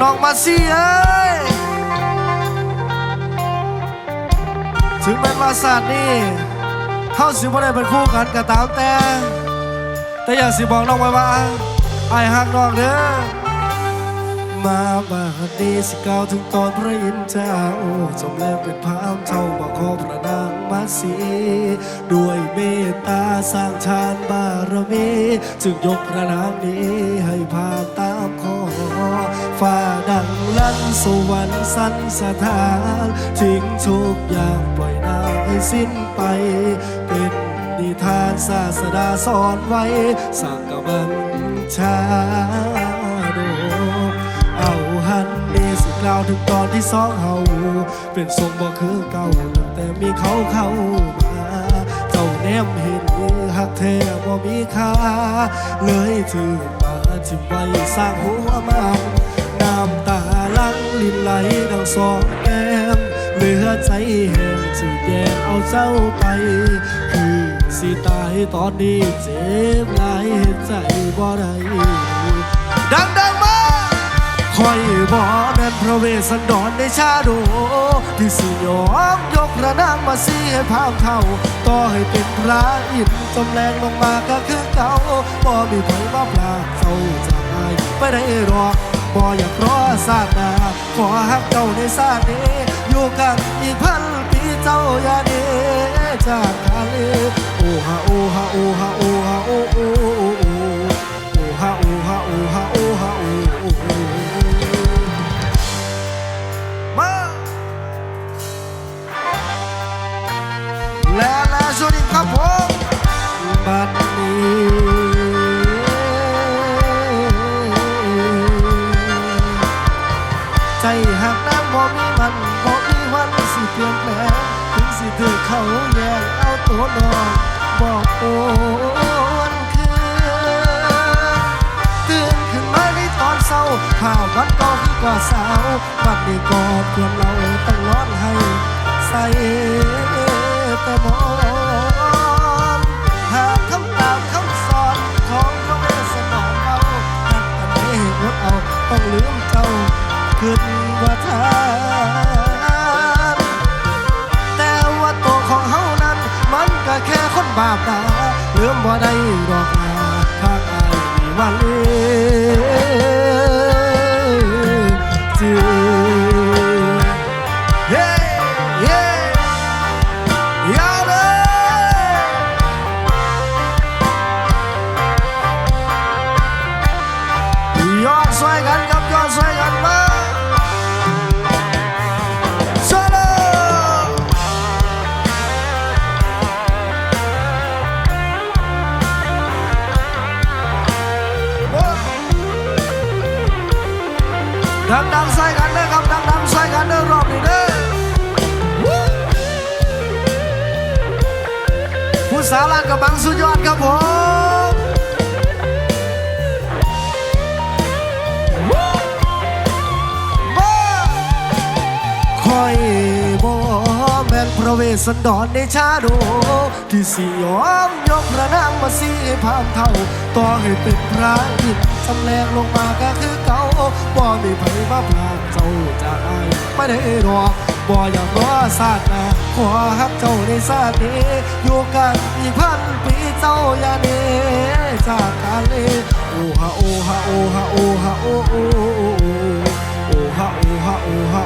น้องมาซี่เอ้ย ถึงเป็นมาศาสตร์นี่เฮาสิบ่ได้เป็นคู่กันก็ตามแต่ แต่อยากสิบอกน้องไว้ว่าไอ้ายฮักน้องเด้อ มาบาดีสิกล่าวถึงตอนพระอินทร์เจ้าจมแล้วเป็นพระอำเท่ามาขอพระนางมาสีด้วยเมตตาสร้างชาญบารมี จึงยกพระนางนี้ให้พาตามขอฟ้าดังลั่นสวรรค์สันสถานทิ้งทุกอย่างปล่อยนางให้สิ้นไป เป็นนิทานศาสดาสอนไว้สักกะบัญ ถึงตอนที่สองเฮาเป็นทรงบ่คือเก่าตั้งแต่มีเขาเข้ามาเจ้าแนมเห็นหักแท้บ่มีค่าเลยถือมาทิ่มไว้สร้างหัวมันน้ำตาลังลินไหลดังสองแก้มเหลือใจแห้งสิแยกเอาเจ้าไป คือสิตายตอนนี้เจ็บหลายเห็นใจบ่ได้ดังๆมาคอยบ่แม่นพ ระเวสสันดรในชาโดที่สิยอมยกระนางมาสีให้พามเท่าต่อให้เป็นพระอินทร์จำแรงลงมาก็คือเก่าบ่มีไผมาปลาเจ้าจะอายไปได้หรอกบ่อยากรอชาติหน้าขอฮักเจ้าในชาตินี้อยู่กันอีกพันปีเจ้าอย่าหนีจากกันเล หักน้ำบ่มีมันบ่มีวันสิเปลี่ยนแปลงถึงสิถือเขาแย่งเอาตัวน้องบอกโอนคืนตื่นขึ้นมาในตอนเศร้าภาวันเก่าคือกว่าสาวบัดนี้กอดควรเราต้องร้อนให้ใส่ ยอดสวยกันครับยอดสวยกันมาโซโลดังดังๆใส่กันเด้อครับดังดังๆใส่กันเด้อรอบนี้เด้อวู้ผู้สาวลานกับบังสุดยอดครับผม ระเวสสันดรในชาโดที่สิยอมยกพระนางมาสีพามเท่าต่อให้เป็นพระอินทร์จำแรงลงมาก็คือเก่าบ่มีไผมาพลากเจ้าจากอายไม่ได้รอกบ่อยากรอชาติหน้าขอฮักเจ้าในชาตินี้อยู่กันอีกพันปีเจ้าอย่าหนีจากกันเลยโอ้ฮะโอ้ฮะโอ้ฮะโอ้ฮะโอ้โอ้โอ้โอโอ้ฮะโอ้ฮะโอ้ฮะโอฮะโอ้